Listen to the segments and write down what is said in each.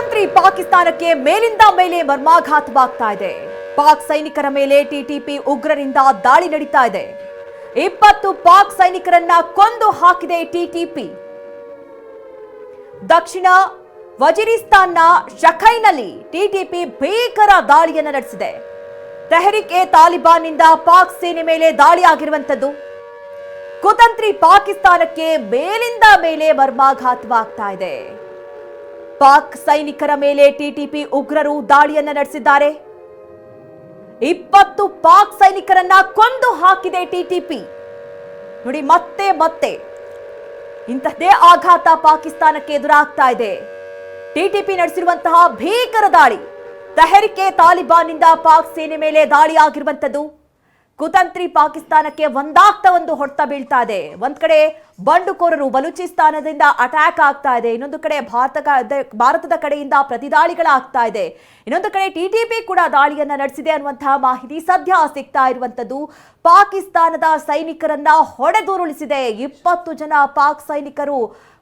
ಕುತಂತ್ರಿ ಪಾಕಿಸ್ತಾನಕ್ಕೆ ಮೇಲಿಂದ ಮೇಲೆ ಮರ್ಮಾಘಾತವಾಗ್ತಾ ಇದೆ. ಪಾಕ್ ಸೈನಿಕರ ಮೇಲೆ ಟಿಟಿಪಿ ಉಗ್ರರಿಂದ ದಾಳಿ ನಡೀತಾ ಇದೆ. ಇಪ್ಪತ್ತು ಪಾಕ್ ಸೈನಿಕರನ್ನ ಕೊಂದು ಹಾಕಿದೆ ಟಿಟಿಪಿ ದಕ್ಷಿಣ ವಜಿರಿಸ್ತಾನ್ನ ಶಖೈನಲ್ಲಿ ಟಿಟಿಪಿ ಭೀಕರ ದಾಳಿಯನ್ನು ನಡೆಸಿದೆ. ತೆಹರಿಕ್ ಎ ತಾಲಿಬಾನ್ನಿಂದ ಪಾಕ್ ಸೇನೆ ಮೇಲೆ ದಾಳಿ ಆಗಿರುವಂತದ್ದು ಕುತಂತ್ರಿ ಪಾಕಿಸ್ತಾನಕ್ಕೆ ಮೇಲಿಂದ ಮೇಲೆ ಮರ್ಮಾಘಾತವಾಗ್ತಾ ಇದೆ. ಪಾಕ್ ಸೈನಿಕರ ಮೇಲೆ ಟಿಟಿಪಿ ಉಗ್ರರು ದಾಳಿಯನ್ನ ನಡೆಸಿದ್ದಾರೆ. ಇಪ್ಪತ್ತು ಪಾಕ್ ಸೈನಿಕರನ್ನ ಕೊಂದು ಹಾಕಿದೆ ಟಿಟಿಪಿ. ನೋಡಿ, ಮತ್ತೆ ಮತ್ತೆ ಇಂತಹದೇ ಆಘಾತ ಪಾಕಿಸ್ತಾನಕ್ಕೆ ಎದುರಾಗ್ತಾ ಇದೆ. ಟಿಟಿಪಿ ನಡೆಸಿರುವಂತಹ ಭೀಕರ ದಾಳಿ, ತೆಹರಿಕೆ ತಾಲಿಬಾನ್ನಿಂದ ಪಾಕ್ ಸೇನೆ ಮೇಲೆ ದಾಳಿ ಆಗಿರುವಂತದ್ದು ಕುತಂತ್ರಿ ಪಾಕಿಸ್ತಾನಕ್ಕೆ ಒಂದಾಗ್ತಾ ಒಂದು ಹೊಡ್ತ ಬೀಳ್ತಾ ಇದೆ ಒಂದ್ ಕಡೆ ಬಂಡುಕೋರರು ಬಲೂಚಿಸ್ತಾನದಿಂದ ಅಟ್ಯಾಕ್ ಆಗ್ತಾ ಇದೆ ಇನ್ನೊಂದು ಕಡೆ ಭಾರತ ಭಾರತದ ಕಡೆಯಿಂದ ಪ್ರತಿದಾಳಿಗಳಾಗ್ತಾ ಇದೆ ಇನ್ನೊಂದು ಕಡೆ ಟಿಟಿಪಿ ಕೂಡ ದಾಳಿಯನ್ನ ನಡೆಸಿದೆ ಅನ್ನುವಂತಹ ಮಾಹಿತಿ ಸದ್ಯ ಸಿಗ್ತಾ ಇರುವಂತದ್ದು ಪಾಕಿಸ್ತಾನದ ಸೈನಿಕರನ್ನ ಹೊಡೆದುರುಳಿಸಿದೆ. ಇಪ್ಪತ್ತು ಜನ ಪಾಕ್ ಸೈನಿಕರು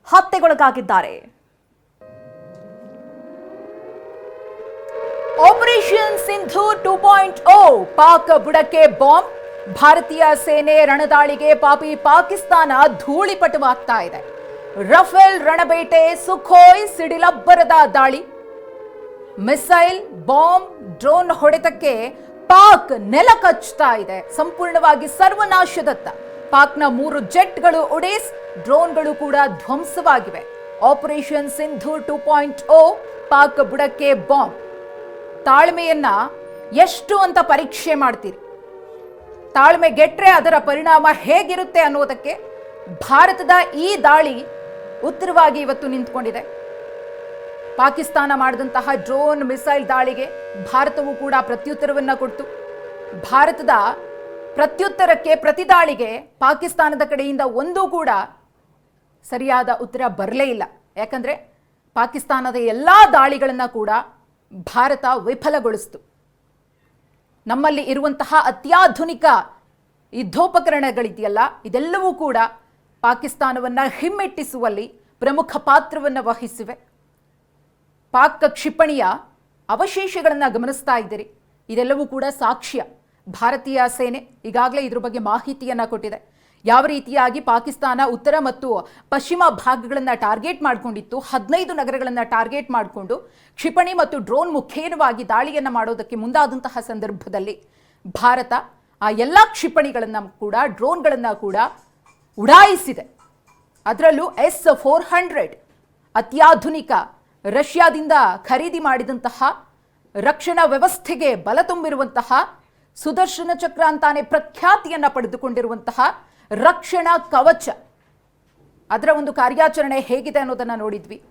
ಹತ್ಯೆಗೊಳಗಾಗಿದ್ದಾರೆ. ಆಪರೇಷನ್ ಸಿಂಧು ಪಾಕ್ ಬುಡಕ್ಕೆ ಬಾಂಬ್. ಭಾರತೀಯ ಸೇನೆ ರಣದಾಳಿಗೆ ಪಾಪಿ ಪಾಕಿಸ್ತಾನ ಧೂಳಿಪಟುವಾಗ್ತಾ ಇದೆ. ರಫೇಲ್ ರಣಬೇಟೆ ಸುಖೋಯ್ ಸಿಡಿಲಬ್ಬರದ ದಾಳಿ. ಮಿಸೈಲ್, ಬಾಂಬ್, ಡ್ರೋನ್ ಹೊಡೆತಕ್ಕೆ ಪಾಕ್ ನೆಲ ಕಚ್ಚುತ್ತಾ ಇದೆ. ಸಂಪೂರ್ಣವಾಗಿ ಸರ್ವನಾಶದತ್ತ. ಪಾಕ್ನ ಮೂರು ಜೆಟ್ಗಳು ಉಡೇಸ್ ಡ್ರೋನ್ಗಳು ಕೂಡ ಧ್ವಂಸವಾಗಿವೆ. Operation Sindhu two point o, Pak ಬುಡಕ್ಕೆ ಬಾಂಬ್. ತಾಳ್ಮೆಯನ್ನ ಎಷ್ಟು ಅಂತ ಪರೀಕ್ಷೆ ಮಾಡ್ತೀರಿ? ತಾಳ್ಮೆ ಗೆಟ್ಟರೆ ಅದರ ಪರಿಣಾಮ ಹೇಗಿರುತ್ತೆ ಅನ್ನೋದಕ್ಕೆ ಭಾರತದ ಈ ದಾಳಿ ಉತ್ತರವಾಗಿ ಇವತ್ತು ನಿಂತ್ಕೊಂಡಿದೆ. ಪಾಕಿಸ್ತಾನ ಮಾಡಿದಂತಹ ಡ್ರೋನ್ ಮಿಸೈಲ್ ದಾಳಿಗೆ ಭಾರತವು ಕೂಡ ಪ್ರತ್ಯುತ್ತರವನ್ನು ಕೊಡ್ತು. ಭಾರತದ ಪ್ರತ್ಯುತ್ತರಕ್ಕೆ ಪ್ರತಿದಾಳಿಗೆ ಪಾಕಿಸ್ತಾನದ ಕಡೆಯಿಂದ ಒಂದೂ ಕೂಡ ಸರಿಯಾದ ಉತ್ತರ ಬರಲೇ ಇಲ್ಲ. ಯಾಕಂದರೆ ಪಾಕಿಸ್ತಾನದ ಎಲ್ಲ ದಾಳಿಗಳನ್ನು ಕೂಡ ಭಾರತ ವಿಫಲಗೊಳಿಸಿತು. ನಮ್ಮಲ್ಲಿ ಇರುವಂತಹ ಅತ್ಯಾಧುನಿಕ ಯುದ್ಧೋಪಕರಣಗಳಿದೆಯಲ್ಲ ಇದೆಲ್ಲವೂ ಕೂಡ ಪಾಕಿಸ್ತಾನವನ್ನು ಹಿಮ್ಮೆಟ್ಟಿಸುವಲ್ಲಿ ಪ್ರಮುಖ ಪಾತ್ರವನ್ನು ವಹಿಸಿವೆ. ಪಾಕ್ ಕ್ಷಿಪಣಿಯ ಅವಶೇಷಗಳನ್ನು ಗಮನಿಸ್ತಾ ಇದ್ದೀರಿ. ಇದೆಲ್ಲವೂ ಕೂಡ ಸಾಕ್ಷ್ಯ. ಭಾರತೀಯ ಸೇನೆ ಈಗಾಗಲೇ ಇದ್ರ ಬಗ್ಗೆ ಮಾಹಿತಿಯನ್ನ ಕೊಟ್ಟಿದೆ. ಯಾವ ರೀತಿಯಾಗಿ ಪಾಕಿಸ್ತಾನ ಉತ್ತರ ಮತ್ತು ಪಶ್ಚಿಮ ಭಾಗಗಳನ್ನು ಟಾರ್ಗೆಟ್ ಮಾಡಿಕೊಂಡಿತ್ತು, ಹದಿನೈದು ನಗರಗಳನ್ನು ಟಾರ್ಗೆಟ್ ಮಾಡಿಕೊಂಡು, ಕ್ಷಿಪಣಿ ಮತ್ತು ಡ್ರೋನ್ ಮುಖೇನವಾಗಿ ದಾಳಿಯನ್ನು ಮಾಡೋದಕ್ಕೆ ಮುಂದಾದಂತಹ ಸಂದರ್ಭದಲ್ಲಿ ಭಾರತ ಆ ಎಲ್ಲ ಕ್ಷಿಪಣಿಗಳನ್ನು ಕೂಡ, ಡ್ರೋನ್ಗಳನ್ನು ಕೂಡ ಉಡಾಯಿಸಿದೆ. ಅದರಲ್ಲೂ ಎಸ್ ಫೋರ್ ಹಂಡ್ರೆಡ್, ಅತ್ಯಾಧುನಿಕ ರಷ್ಯಾದಿಂದ ಖರೀದಿ ಮಾಡಿದಂತಹ ರಕ್ಷಣಾ ವ್ಯವಸ್ಥೆಗೆ ಬಲ ತುಂಬಿರುವಂತಹ ಸುದರ್ಶನ ಚಕ್ರ ಅಂತಾನೆ ಪ್ರಖ್ಯಾತಿಯನ್ನು ಪಡೆದುಕೊಂಡಿರುವಂತಹ ರಕ್ಷಣಾ ಕವಚ. ಅದರ ಒಂದು ಕಾರ್ಯಾಚರಣೆ ಹೇಗಿದೆ ಅನ್ನೋದನ್ನು ನೋಡಿದ್ವಿ.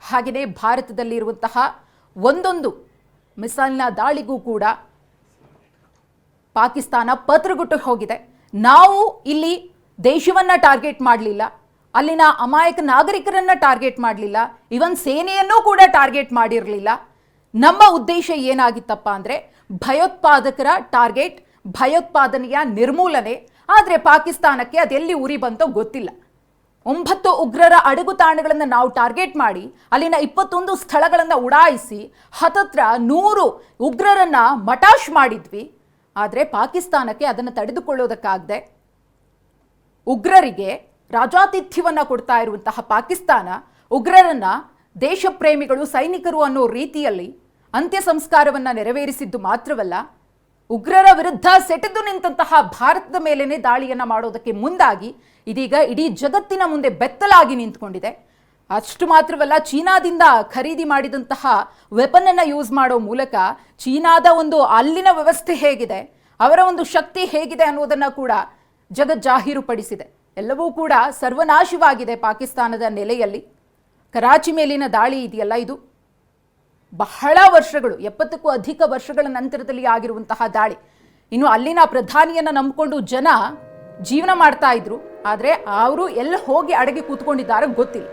ಹಾಗೆಯೇ ಭಾರತದಲ್ಲಿರುವಂತಹ ಒಂದೊಂದು ಮಿಸೈಲ್ನ ದಾಳಿಗೂ ಕೂಡ ಪಾಕಿಸ್ತಾನ ಪತ್ರಗುಟ್ಟು ಹೋಗಿದೆ. ನಾವು ಇಲ್ಲಿ ದೇಶವನ್ನ ಟಾರ್ಗೆಟ್ ಮಾಡಲಿಲ್ಲ. ಅಲ್ಲಿನ ಅಮಾಯಕ ನಾಗರಿಕರನ್ನ ಟಾರ್ಗೆಟ್ ಮಾಡಲಿಲ್ಲ. ಇವನ್ ಸೇನೆಯನ್ನೂ ಕೂಡ ಟಾರ್ಗೆಟ್ ಮಾಡಿರಲಿಲ್ಲ. ನಮ್ಮ ಉದ್ದೇಶ ಏನಾಗಿತ್ತಪ್ಪ ಅಂದರೆ ಭಯೋತ್ಪಾದಕರ ಟಾರ್ಗೆಟ್, ಭಯೋತ್ಪಾದನೆಯ ನಿರ್ಮೂಲನೆ ಆದರೆ ಪಾಕಿಸ್ತಾನಕ್ಕೆ ಅದೆಲ್ಲಿ ಉರಿ ಬಂತೋ ಗೊತ್ತಿಲ್ಲ. ಒಂಬತ್ತು ಉಗ್ರರ ಅಡಗುತಾಣಗಳನ್ನು ನಾವು ಟಾರ್ಗೆಟ್ ಮಾಡಿ, ಅಲ್ಲಿನ ಇಪ್ಪತ್ತೊಂದು ಸ್ಥಳಗಳನ್ನು ಉಡಾಯಿಸಿ ಹತತ್ರ ನೂರು ಉಗ್ರರನ್ನ ಮಟಾಶ್ ಮಾಡಿದ್ವಿ. ಆದರೆ ಪಾಕಿಸ್ತಾನಕ್ಕೆ ಅದನ್ನು ತಡೆದುಕೊಳ್ಳೋದಕ್ಕಾಗದೆ ಉಗ್ರರಿಗೆ ರಾಜಾತಿಥ್ಯವನ್ನು ಕೊಡ್ತಾ ಇರುವಂತಹ ಪಾಕಿಸ್ತಾನ, ಉಗ್ರರನ್ನ ದೇಶ ಪ್ರೇಮಿಗಳು ಸೈನಿಕರು ಅನ್ನೋ ರೀತಿಯಲ್ಲಿ ಅಂತ್ಯ ಸಂಸ್ಕಾರವನ್ನ ನೆರವೇರಿಸಿದ್ದು ಮಾತ್ರವಲ್ಲ ಉಗ್ರರ ವಿರುದ್ಧ ಸೆಟೆದು ನಿಂತಹ ಭಾರತದ ಮೇಲೇನೆ ದಾಳಿಯನ್ನ ಮಾಡೋದಕ್ಕೆ ಮುಂದಾಗಿ ಇದೀಗ ಇಡೀ ಜಗತ್ತಿನ ಮುಂದೆ ಬೆತ್ತಲಾಗಿ ನಿಂತ್ಕೊಂಡಿದೆ. ಅಷ್ಟು ಮಾತ್ರವಲ್ಲ, ಚೀನಾದಿಂದ ಖರೀದಿ ಮಾಡಿದಂತಹ ವೆಪನ್ ಅನ್ನ ಯೂಸ್ ಮಾಡೋ ಮೂಲಕ ಚೀನಾದ ಒಂದು ಅಲ್ಲಿನ ವ್ಯವಸ್ಥೆ ಹೇಗಿದೆ, ಅವರ ಒಂದು ಶಕ್ತಿ ಹೇಗಿದೆ ಅನ್ನೋದನ್ನು ಕೂಡ ಜಗಜ್ಜಾಹೀರುಪಡಿಸಿದೆ ಎಲ್ಲವೂ ಕೂಡ ಸರ್ವನಾಶವಾಗಿದೆ ಪಾಕಿಸ್ತಾನದ ನೆಲೆಯಲ್ಲಿ. ಕರಾಚಿ ಮೇಲಿನ ದಾಳಿ ಇದೆಯಲ್ಲ ಇದು? ಬಹಳ ವರ್ಷಗಳು, ಎಪ್ಪತ್ತಕ್ಕೂ ಅಧಿಕ ವರ್ಷಗಳ ನಂತರದಲ್ಲಿ ಆಗಿರುವಂತಹ ದಾಳಿ. ಇನ್ನು ಅಲ್ಲಿನ ಪ್ರಧಾನಿಯನ್ನ ನಂಬಿಕೊಂಡು ಜನ ಜೀವನ ಮಾಡ್ತಾ ಇದ್ರು. ಆದರೆ ಅವರು ಎಲ್ಲಿ ಹೋಗಿ ಅಡಗಿ ಕೂತ್ಕೊಂಡಿದ್ದಾರೆ ಗೊತ್ತಿಲ್ಲ.